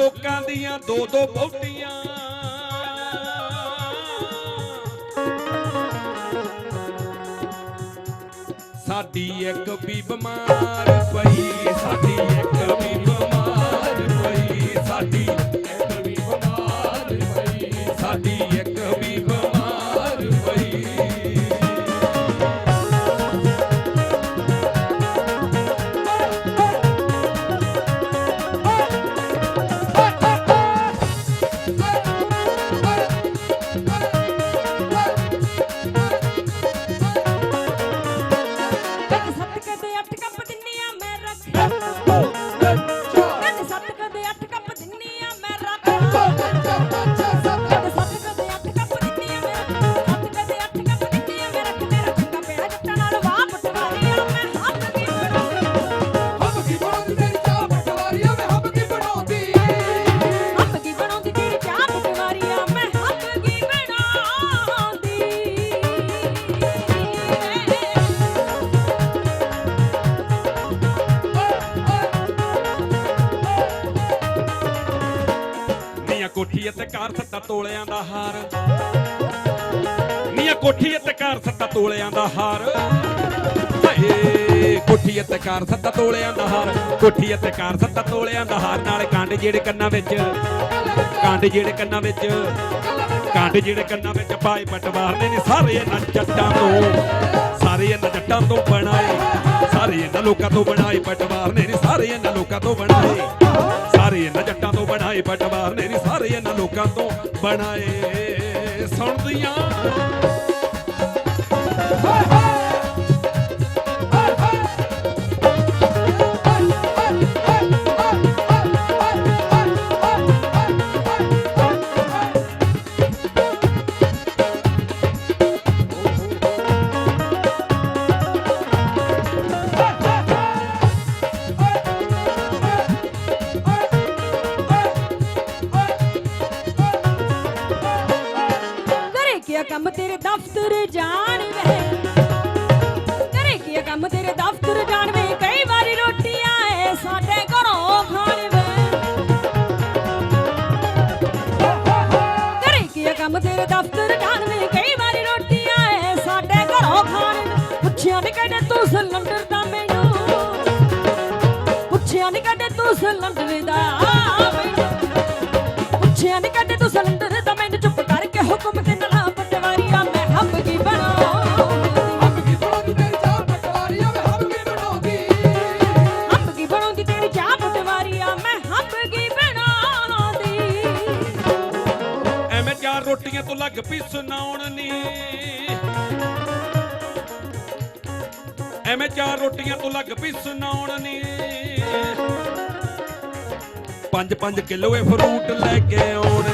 ਲੋਕਾਂ ਦੀਆਂ ਦੋ ਦੋ ਬੋਟੀਆਂ। ਸਾਡੀ ਇੱਕ ਵੀ ਬਿਮਾਰ ਪਈ ਸਾਡੀ ਇੱਕ ਵੀ ਬਿਮਾਰ ਕੋਠੀ ਸੱਤਾ ਤੋਲਿਆਂ ਦਾ ਹਾਰ। ਨੀਆਂ ਕੋਠੀ ਅਤੇ ਕਾਰ ਸੱਤਾ ਤੋਲਿਆਂ ਦਾ ਹਾਰ। ਹਾਏ ਕੋਠੀ ਅਤੇ ਕਾਰ ਸੱਤਾ ਤੋਲਿਆਂ ਦਾ ਹਾਰ। ਕੋਠੀ ਅਤੇ ਕਾਰ ਸੱਤਾ ਤੋਲਿਆਂ ਦਾ ਹਾਰ। ਨਾਲ ਕੰਡ ਜਿਹੜੇ ਕੰਨਾਂ ਵਿੱਚ, ਕੰਡ ਜਿਹੜੇ ਕੰਨਾਂ ਵਿੱਚ, ਕੰਡ ਜਿਹੜੇ ਕੰਨਾਂ ਵਿੱਚ ਪਾਏ ਪਟਵਾਰਦੇ ਨੇ ਸਾਰੇ ਇਹਨਾਂ ਜੱਟਾਂ ਤੋਂ। ਸਾਰੇ ਇਹਨਾਂ ਜੱਟਾਂ ਤੋਂ ਬਣਾਏ, ਸਾਰੇ ਇਹਨਾਂ ਲੋਕਾਂ ਤੋਂ ਬਣਾਏ ਪਟਵਾਰ ਨੇ ਸਾਰੇ ਇਹਨਾਂ ਲੋਕਾਂ ਤੋਂ ਬਣਾਏ। ਸਾਰੇ ਇਹਨਾਂ ਜੱਟਾਂ ਤੋਂ ਬਣਾਏ ਪਟਵਾਰਦੇ ਨੇ ਸਾਰੇ ਇਹਨਾਂ ਲੋਕਾਂ ਤੋਂ ਬਣਾਏ। ਸੁਣਦੀਆਂ ਦਫ਼ਤਰ ਜਾਣ ਵੇ। ਕਰੇ ਕੀ ਕੰਮ ਤੇਰੇ ਦਫ਼ਤਰ ਜਾਣ ਵੇ? ਕਈ ਵਾਰੀ ਰੋਟੀਆਂ ਸਾਡੇ ਘਰੋਂ ਖਾਣ ਵੇ। ਕਰੇ ਕੀ ਕੰਮ ਤੇਰੇ ਦਫ਼ਤਰ ਜਾਣ ਵੇ? ਕਈ ਵਾਰੀ ਰੋਟੀ ਆਏ ਸਾਡੇ ਘਰੋਂ ਖਾਣ ਵੇ। ਪੁੱਛਿਆ ਨੀ ਕਦੇ ਤੂੰ ਸਿਲੰਡਰ ਦਾ ਮੈਨੂੰ। ਪੁੱਛਿਆ ਨੀ ਕਦੇ ਤੂੰ ਸਿਲੰਡਰ ਦਾ। ਲੱਗ ਪਈ ਸੁਣਾਉਣ ਨੀ। ਐਵੇਂ ਚਾਰ ਰੋਟੀਆਂ ਤੋਂ ਲੱਗ ਪਈ ਸੁਣਾਉਣ ਨੀ। ਪੰਜ ਪੰਜ ਕਿਲੋ ਇਹ ਫਰੂਟ ਲੈ ਕੇ ਆਉਣ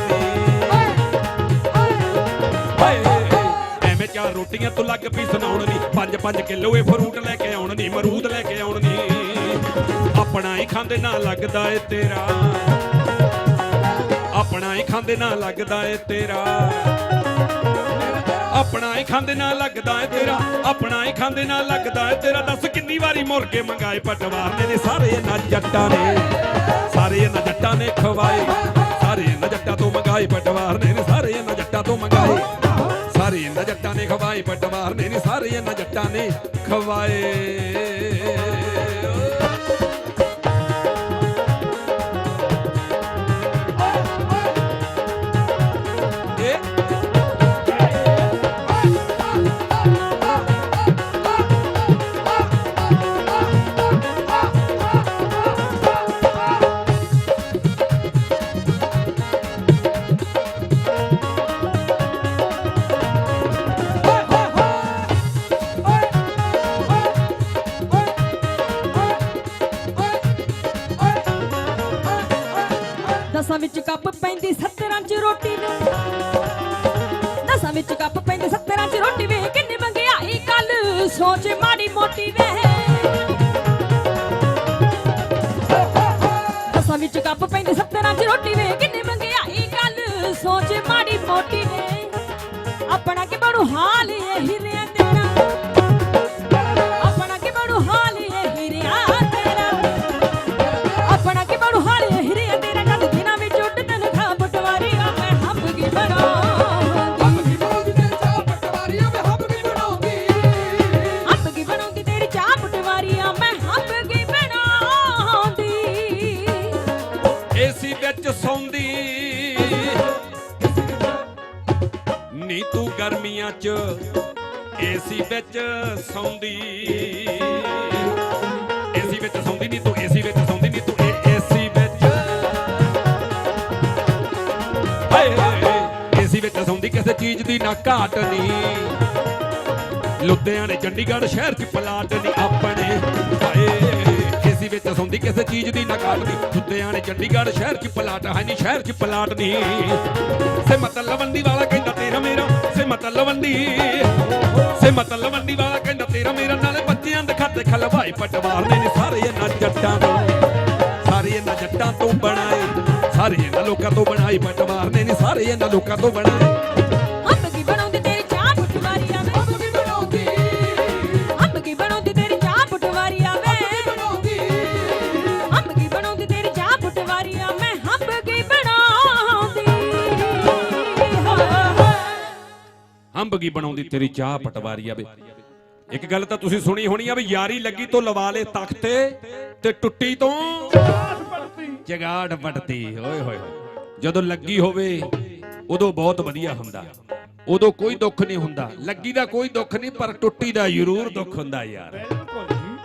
ਐਵੇਂ ਚਾਰ ਰੋਟੀਆਂ ਤੋਂ ਲੱਗ ਪਈ ਸੁਣਾਉਣ ਨੀ। ਪੰਜ ਪੰਜ ਕਿਲੋ ਇਹ ਫਰੂਟ ਲੈ ਕੇ ਆਉਣ ਨੀ ਮਰੂਦ ਲੈ ਕੇ ਆਉਣ ਨੀ। ਆਪਣਾ ਹੀ ਖਾਂਦੇ ਨਾ ਲੱਗਦਾ ਏ ਤੇਰਾ। ਆਪਣਾ ਹੀ ਖਾਂਦੇ ਨਾ ਲੱਗਦਾ ਏ ਤੇਰਾ। ਆਪਣਾ ਹੀ ਖਾਂਦੇ ਨਾ ਲੱਗਦਾ ਏ ਤੇਰਾ। ਆਪਣਾ ਹੀ ਖਾਂਦੇ ਨਾ ਲੱਗਦਾ ਏ ਤੇਰਾ। ਦੱਸ ਕਿੰਨੀ ਵਾਰੀ ਮੁਰਗੇ ਮੰਗਾਏ ਪਟਵਾਰਨੇ ਨੇ ਸਾਰੇ ਇਹਨਾਂ ਜੱਟਾਂ ਨੇ। ਸਾਰੇ ਇਹਨਾਂ ਜੱਟਾਂ ਨੇ ਖਵਾਏ। ਸਾਰੇ ਇਹਨਾਂ ਜੱਟਾਂ ਤੋਂ ਮੰਗਾਏ ਪਟਵਾਰ ਨੇ ਸਾਰੇ ਇਹਨਾਂ ਜੱਟਾਂ ਤੋਂ ਮੰਗਾਏ। ਸਾਰੇ ਇਹਨਾਂ ਜੱਟਾਂ ਨੇ ਖਵਾਏ ਪਟਵਾਰ ਨੇ? ਸਾਰੇ ਇਹਨਾਂ ਜੱਟਾਂ ਨੇ ਖਵਾਏ। ਦਸਾਂ ਵਿੱਚ ਕੱਪ ਪੈਂਦੀ 70 ਚ ਰੋਟੀ ਵੇ। ਦਸਾਂ ਵਿੱਚ ਕੱਪ ਪੈਂਦੀ 70 ਚ ਰੋਟੀ ਵੇ। ਕਿੰਨੀ ਮੰਗਿਆਈ ਕੱਲ? ਸੋਚ ਮਾੜੀ ਮੋਟੀ ਵੇ। ਦਸਾਂ ਵਿੱਚ ਕੱਪ ਪੈਂਦੀ 70 ਚ ਰੋਟੀ ਵੇ। ਕਿੰਨੀ ਮੰਗਿਆਈ ਕੱਲ? ਸੋਚ ਮਾੜੀ ਮੋਟੀ ਵੇ। ਗਰਮੀਆਂ 'ਚ ਏਸੀ ਵਿੱਚ ਸੌਂਦੀ। ਏਸੀ ਵਿੱਚ ਸੌਂਦੀ ਨੀ ਤੂੰ ਏਸੀ ਵਿੱਚ ਸੌਂਦੀ ਨੀ ਤੂੰ ਏਸੀ ਵਿੱਚ। ਹਾਏ ਏਸੀ ਵਿੱਚ ਸੌਂਦੀ ਕਿਸੇ ਚੀਜ਼ ਦੀ ਨਾ ਘਾਟ ਨਹੀਂ ਲੁਧਿਆਣੇ, ਚੰਡੀਗੜ੍ਹ ਸ਼ਹਿਰ 'ਚ ਪਲਾਟ ਨਹੀਂ ਆਪਣੇ। ਹਾਏ ਏਸੀ ਵਿੱਚ ਸੌਂਦੀ ਕਿਸੇ ਚੀਜ਼ ਦੀ ਨਾ ਘਾਟ ਨਹੀਂ ਲੁਧਿਆਣੇ ਚੰਡੀਗੜ੍ਹ ਸ਼ਹਿਰ 'ਚ ਪਲਾਟ, ਹੈ ਨਹੀਂ ਸ਼ਹਿਰ 'ਚ ਪਲਾਟ ਨਹੀਂ ਸੇ ਮਤਲਬੰਦੀ ਵਾਲਾ ਕਹਿੰਦਾ ਤੇਰਾ ਮੇਰਾ ਸੇ ਮਤਲਬੰਦੀ ਸੇ ਮਤਲਬੰਦੀ ਵਾਲਾ ਕਹਿੰਦਾ ਤੇਰਾ ਮੇਰਾ, ਨਾਲੇ ਬੱਚਿਆਂ ਦੇ ਖਾਤੇ ਖਲਵਾਈ ਪਟਵਾਰ ਨੇ ਸਾਰੇ ਇਹਨਾਂ ਜੱਟਾਂ ਤੋਂ ਸਾਰੇ ਇਹਨਾਂ ਜੱਟਾਂ ਤੋਂ ਬਣਾਏ, ਸਾਰੇ ਇਹਨਾਂ ਲੋਕਾਂ ਤੋਂ ਬਣਾਈ ਪਟਵਾਰ ਨੇ ਸਾਰੇ ਇਹਨਾਂ ਲੋਕਾਂ ਤੋਂ ਬਣਾਏ। ਅੰਬ ਬਣਾਉਂਦੀ ਤੇਰੀ ਚਾਹ ਪਟਵਾਰੀ ਆਵੇ। ਇੱਕ ਗੱਲ ਤਾਂ ਤੁਸੀਂ ਸੁਣੀ ਹੋਣੀ ਆ ਵੀ ਯਾਰੀ ਲੱਗੀ ਤੋਂ ਲਵਾ ਲੇ ਤਖਤੇ ਤੇ ਟੁੱਟੀ ਤੋਂ ਜਗਾੜ ਪੜਤੀ ਓਏ ਹੋਏ ਜਦੋਂ ਲੱਗੀ ਹੋਵੇ, ਉਦੋਂ ਬਹੁਤ ਵਧੀਆ ਹੁੰਦਾ। ਉਦੋਂ ਕੋਈ ਦੁੱਖ ਨਹੀਂ ਹੁੰਦਾ। ਲੱਗੀ ਦਾ ਕੋਈ ਦੁੱਖ ਨਹੀਂ, ਪਰ ਟੁੱਟੀ ਦਾ ਜ਼ਰੂਰ ਦੁੱਖ ਹੁੰਦਾ ਯਾਰ।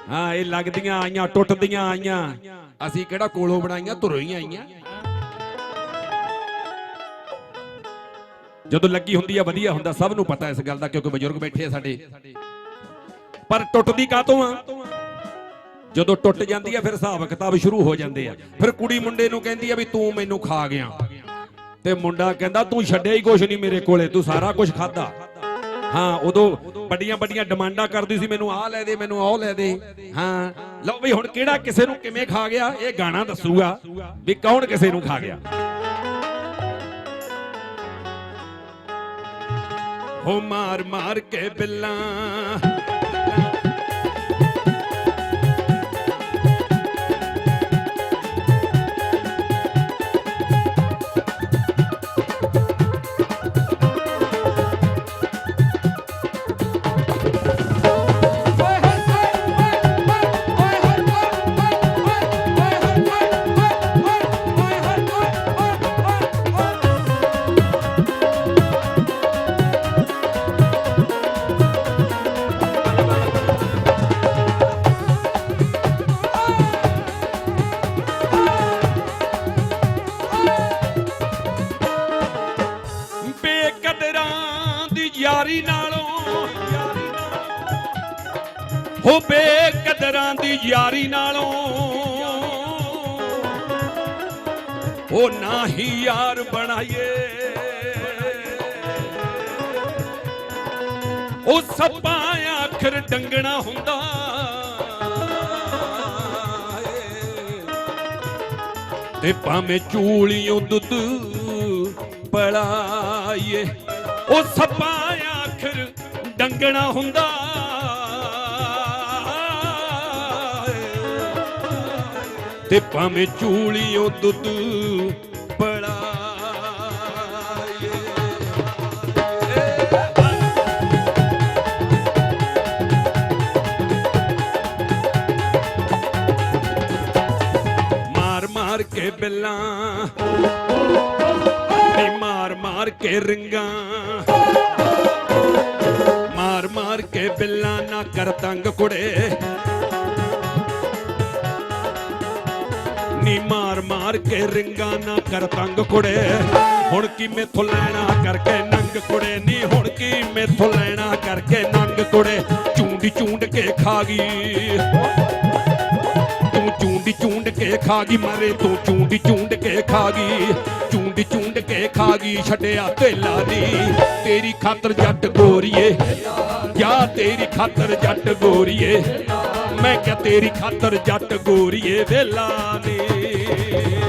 ਹਾਂ, ਇਹ ਲੱਗਦੀਆਂ ਆਈਆਂ, ਟੁੱਟਦੀਆਂ ਆਈਆਂ। ਅਸੀਂ ਕਿਹੜਾ ਕੋਲੋਂ ਬਣਾਈਆਂ ਧੁਰੋਂ ਹੀ ਆਈਆਂ। ਜਦੋਂ ਲੱਗੀ ਹੁੰਦੀ ਆ, ਵਧੀਆ ਹੁੰਦਾ, ਸਭ ਨੂੰ ਪਤਾ ਇਸ ਗੱਲ ਦਾ, ਕਿਉਂਕਿ ਬਜ਼ੁਰਗ ਬੈਠੇ ਆ ਸਾਡੇ। ਪਰ ਟੁੱਟਦੀ ਕਾਤੋਂ ਆ? ਜਦੋਂ ਟੁੱਟ ਜਾਂਦੀ ਆ, ਫਿਰ ਹਿਸਾਬ ਕਿਤਾਬ ਸ਼ੁਰੂ ਹੋ ਜਾਂਦੇ ਆ। ਫਿਰ ਕੁੜੀ ਮੁੰਡੇ ਨੂੰ ਕਹਿੰਦੀ ਆ ਵੀ ਤੂੰ ਮੈਨੂੰ ਖਾ ਗਿਆ। ਤੇ ਮੁੰਡਾ ਕਹਿੰਦਾ, ਤੂੰ ਛੱਡਿਆ ਹੀ ਕੁਛ ਨਹੀਂ ਮੇਰੇ ਕੋਲੇ, ਤੂੰ ਸਾਰਾ ਕੁਝ ਖਾਦਾ ਹਾਂ, ਉਦੋਂ ਵੱਡੀਆਂ ਵੱਡੀਆਂ ਡਿਮਾਂਡਾਂ ਕਰਦੀ ਸੀ, ਮੈਨੂੰ ਆਹ ਲੈ ਦੇ, ਮੈਨੂੰ ਆਹ ਲੈ ਦੇ। ਹਾਂ, ਲਓ ਵੀ ਹੁਣ ਕਿਹੜਾ ਕਿਸੇ ਨੂੰ ਕਿਵੇਂ ਖਾ ਗਿਆ, ਇਹ ਗਾਣਾ ਦੱਸੂਗਾ ਵੀ ਕੌਣ ਕਿਸੇ ਨੂੰ ਖਾ ਗਿਆ। ਹੋ ਮਾਰ ਮਾਰ ਕੇ ਬਿੱਲਾਂ। ਯਾਰੀ ਨਾਲੋਂ। ਹੋ ਬੇਕਦਰਾਂ ਦੀ ਯਾਰੀ ਨਾਲੋਂ। ਉਹ ਨਾ ਹੀ ਯਾਰ ਬਣਾਈਏ। ਉਹ ਸੱਪਾਂ ਆਖਰ ਡੰਗਣਾ ਹੁੰਦਾ। ਤੇ ਭਾਵੇਂ ਚੂਲੀਓ ਦੁੱਧ ਪੜਾਈਏ ਉਹ ਸੱਪਾ ਆਖਰ ਡੰਗਣਾ ਹੁੰਦਾ। ਤੇ ਭਾਵੇਂ ਚੂਲੀਓ ਦੁੱਧ ਪੜਾਈਏ ਮਾਰ ਮਾਰ ਕੇ ਬਿੱਲਾਂ ਨੀ ਮਾਰ ਮਾਰ ਕੇ ਰਿੰਗਾਂ। ਬਿੱਲਾਂ ਨਾ ਕਰ ਤੰਗ ਕੁੜੇ। ਨੀ ਮਾਰ ਮਾਰ ਕੇ ਰਿੰਗਾਂ ਨਾ ਕਰ ਤੰਗ ਕੁੜੇ। ਹੁਣ ਕੀ ਮੈਥੋਂ ਲੈਣਾ ਕਰਕੇ ਨੰਗ ਕੁੜੇ? ਨੀ ਹੁਣ ਕੀ ਮੈਥੋਂ ਲੈਣਾ ਕਰਕੇ ਨੰਗ ਕੁੜੇ? ਚੂੰਡੀ ਚੂੰਡ ਕੇ ਖਾ ਗਈ। ਤੂੰ ਚੂੰਡੀ ਚੂੰਡ ਕੇ ਖਾ ਗਈ, ਮਾਰੇ ਤੂੰ ਚੂੰਡੀ ਚੂੰਡ ਕੇ ਖਾ ਗਈ। ਚੂੰਡੀ ਚੂੰਡ ਕੇ ਖਾ ਗਈ ਛੱਡਿਆ ਤੇਲਾ ਦੀ ਤੇਰੀ ਖਾਤਰ ਜੱਟ ਗੋਰੀਏ। ਜਾ ਤੇਰੀ ਖਾਤਰ ਜੱਟ ਗੋਰੀਏ? ਮੈਂ ਕਿਹਾ ਤੇਰੀ ਖਾਤਰ ਜੱਟ ਗੋਰੀਏ ਵੇਲਾ ਨੀ।